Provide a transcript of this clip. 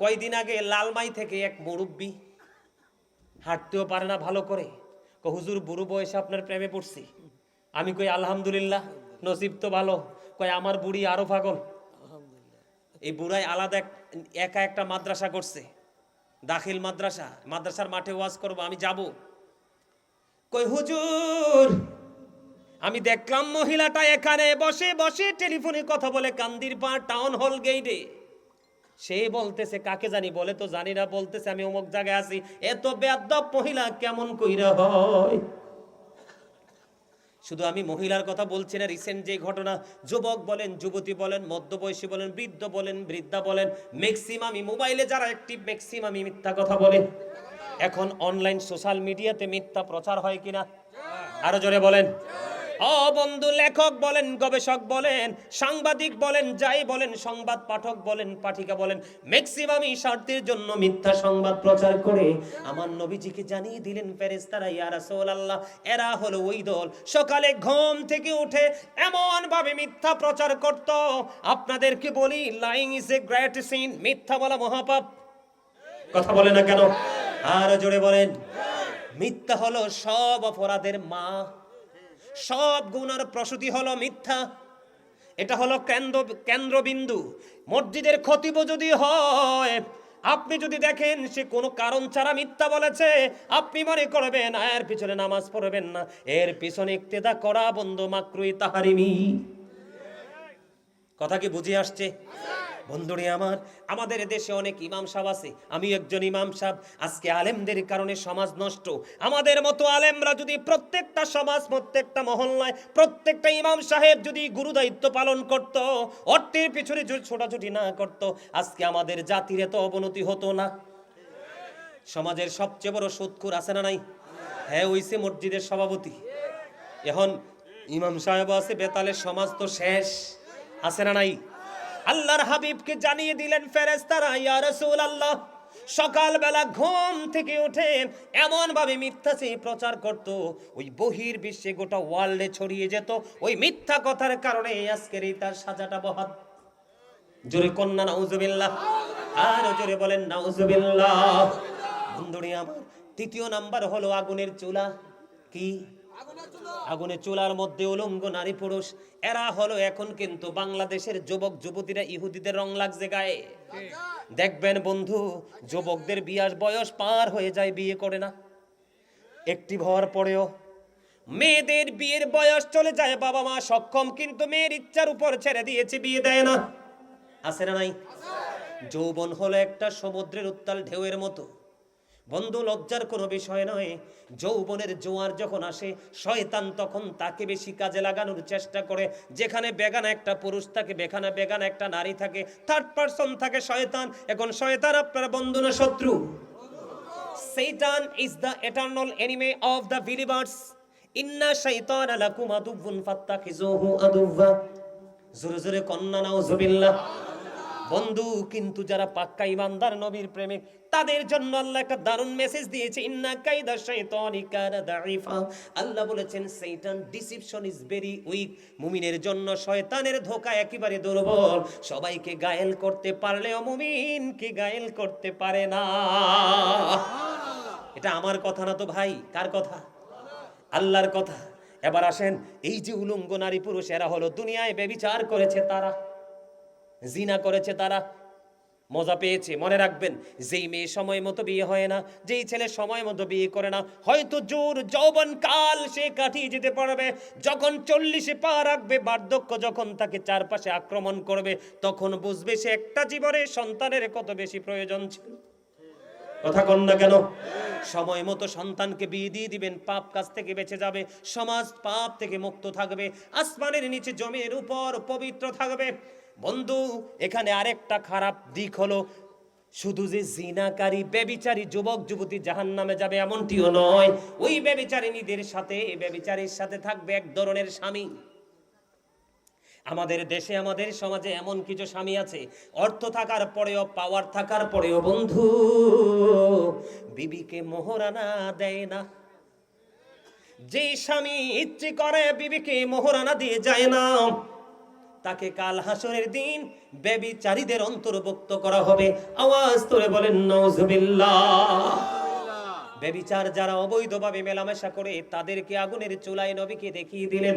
কয়দিন আগে লালমাই থেকে এক মুরব্বী হাঁটতেও পারে না ভালো করে। হুজুর বুড়ো বয়সে আপনার প্রেমে পড়ছি। আমি কই আলহামদুলিল্লাহ নসিব তো ভালো। কয় আমার বুড়ি আরও পাগল। এই বুড়াই আলাদা এক- একা একটা মাদ্রাসা করছে। দাখিল মাদ্রাসা মাদ্রাসার মাঠে ওয়াজ করব আমি যাব। কই হুজুর আমি দেখলাম মহিলাটা এখানে বসে বসে টেলিফোনে কথা বলে কান্দির পা টাউন হল গেইটে। সে বলতেছে, কাকে জানি? বলে তো জানি না। বলতেছে, আমি অমুক জায়গায় আছি। এত বেয়াদব মহিলা কেমন কইরা হয়? শুধু আমি মহিলার কথা বলছি না রিসেন্ট যে ঘটনা, যুবক বলেন, যুবতী বলেন, মধ্যবয়সী বলেন, বৃদ্ধ বলেন, বৃদ্ধা বলেন ম্যাক্সিমামই মোবাইলে যারা অ্যাক্টিভ ম্যাক্সিমামই মিথ্যা কথা বলে। এখন অনলাইন সোশ্যাল মিডিয়াতে মিথ্যা প্রচার হয় কিনা? আরও জোরে বলেন। ও বন্ধু লেখক বলেন, গবেষক বলেন, সাংবাদিক বলেন, যাই বলেন, সংবাদ পাঠক বলেন, পাঠিকা বলেন ম্যাক্সিমামই স্বার্থের জন্য মিথ্যা সংবাদ প্রচার করে আমার নবীজিকে জানিয়ে দিলেন, ফেরেশতারা, ইয়া রাসূলুল্লাহ, এরা হলো ওই দল। সকালে ঘুম থেকে উঠে এমন ভাবে মিথ্যা প্রচার করত। আপনাদেরকে বলি lying is a great sin মিথ্যা বলা মহাপাপ। কথা বলে না কেন? আর জোরে বলেন। মিথ্যা হলো সব অপরাধের মা। সব গুণার প্রসূতি হলো মিথ্যা। এটা হলো কেন্দ্র কেন্দ্রবিন্দু। মসজিদের খতিব যদি হয় আপনি যদি দেখেন সে কোনো কারণ ছাড়া মিথ্যা বলেছে আপনি মনে করবেন "আ, এর পিছনে নামাজ পড়বেন না। এর পিছনে ইক্তেদা করা বন্ধু মাকরুই তাহারিমি। কথা কি বুঝে আসছে? বন্ধুরে আমার, আমাদের দেশে অনেক ইমাম সাহেব আছে। আমি একজন ইমাম সাহেব। আজকে আলেমদের কারণে সমাজ নষ্ট। আমাদের মতো আলেমরা যদি প্রত্যেকটা সমাজ, প্রত্যেকটা মহল্লায়, প্রত্যেকটা ইমাম সাহেব যদি গুরু দায়িত্ব পালন করত, অর্থের পিছনে ছোটাছুটি না করত, আজকে আমাদের জাতির এত অবনতি হতো না। সমাজের সবচেয়ে বড় সুৎকুর আছে না নাই? হ্যাঁ ওইসে মসজিদের সভাপতি। এখন ইমাম সাহেব আছে, বেতালের সমাজ তো শেষ। আছে না নাই? আল্লাহর হাবিবকে জানিয়ে দিলেন, ফেরেশতারা, ইয়া রাসূলুল্লাহ, সকালবেলা ঘুম থেকে উঠে এমন ভাবে মিথ্যা সে প্রচার করত, ওই বহির বিশ্বে গোটা ওয়ার্ল্ডে ছড়িয়ে যেত, ওই মিথ্যা কথার কারণে আজকের এই তার সাজাটা বহাত। জোরে কন্যা, নাউজুবিল্লাহ। আর জোরে বলেন, নাউজুবিল্লাহ। বন্ধুরে আমার, তৃতীয় নাম্বার হলো আগুনের চুলা। কি? আগুনের চুলার মধ্যে উলঙ্গ নারী পুরুষ এরা হলো এখন কিন্তু বাংলাদেশের যুবক যুবতীরা ইহুদিদের রং লাগছে গায়ে। দেখবেন বন্ধু যুবকদের বিয়াস বয়স পার হয়ে যায় বিয়ে করে না। একটি হওয়ার পরেও মেয়েদের বিয়ের বয়স চলে যায় বাবা মা সক্ষম কিন্তু মেয়ের ইচ্ছার উপর ছেড়ে দিয়েছে বিয়ে দেয় না। আছে না নাই? যৌবন হলো একটা সমুদ্রের উত্তাল ঢেউয়ের মতো। বন্ধু লজ্জার কোনো বিষয় নয়। যৌবনের জোয়ার যখন আসে, শয়তান তখন তাকে বেশি কাজে লাগানোর চেষ্টা করে। যেখানে বেগানা একটা পুরুষ থাকে, বেখানা বেগানা একটা নারী থাকে থার্ড পার্সন থাকে শয়তান। এখন শয়তান আপনার বন্ধু না শত্রু? Satan is the eternal enemy of the believers. Inna shaytana lakum aduwwun fattakhizuhu aduwwa. জোরে জোরে কন্যা নাউজুবিল্লাহ। বন্ধু, কিন্তু যারা পাক্কা ইমানদার নবীর প্রেমিক তাদের জন্য আল্লাহ একটা দারুণ মেসেজ দিয়েছে, ইন্না কাইদা শাইতানি কানা দাঈফা। আল্লাহ বলেছেন, শয়তান ডিসিপশন ইজ ভেরি উইক মুমিনের জন্য শয়তানের ধোঁকা একেবারে দুর্বল। সবাইকে গায়েল করতে পারলেও মুমিন কি গায়েল করতে পারে না। এটা আমার কথা না তো ভাই, কার কথা? আল্লাহর কথা। এবার আসেন, এই যে উলঙ্গ নারী পুরুষ এরা হলো, দুনিয়ায় বেবিচার করেছে তারা। জিনা করেছে তারা। মজা পেয়েছে, মনে রাখবেন, যেই মেয়ে সময় মতো বিয়ে হয় না, যেই ছেলে সময় মতো বিয়ে করে না, হয়তো জোর যৌবন কাল সে কাটিয়ে যেতে পারবে। যখন চল্লিশে পা রাখবে, বার্ধক্য যখন তাকে চারপাশে আক্রমণ করবে, তখন বুঝবে সে একটা জীবনে সন্তানের কত বেশি প্রয়োজন ছিল। কথা কন না কেন? সময় মতো সন্তানকে বিয়ে দিয়ে দিবেন, পাপ কাজ থেকে বেঁচে যাবে, সমাজ পাপ থেকে মুক্ত থাকবে, আসমানের নিচে জমির উপর পবিত্র থাকবে। বন্ধু, এখানে আরেকটা খারাপ দিক হলো, শুধু যে জিনাকারী বেবিচারী যুবক, যুবতী জাহান নামে যাবে এমনটিও নয়। ওই বেবিচারিনীদের সাথে বেবিচারীর সাথে থাকবে এক ধরনের স্বামী। আমাদের দেশে, আমাদের সমাজে এমন কিছু স্বামী আছে, অর্থ থাকার পরেও পাওয়ার থাকার পরেও, বন্ধু, বিবিকে মোহরানা দেয় না। যে স্বামী ইচ্ছে করে, বিবিকে মোহরানা দিয়ে যায় না। তাকে কাল হাসরের দিন বেবিচারীদের অন্তর্ভুক্ত করা হবে। আওয়াজ তোরে বলেন নজবিল্লা বেবিচার যারা অবৈধভাবে মেলামেশা করে, তাদেরকে আগুনের চুলায় নবীকে দেখিয়ে দিলেন।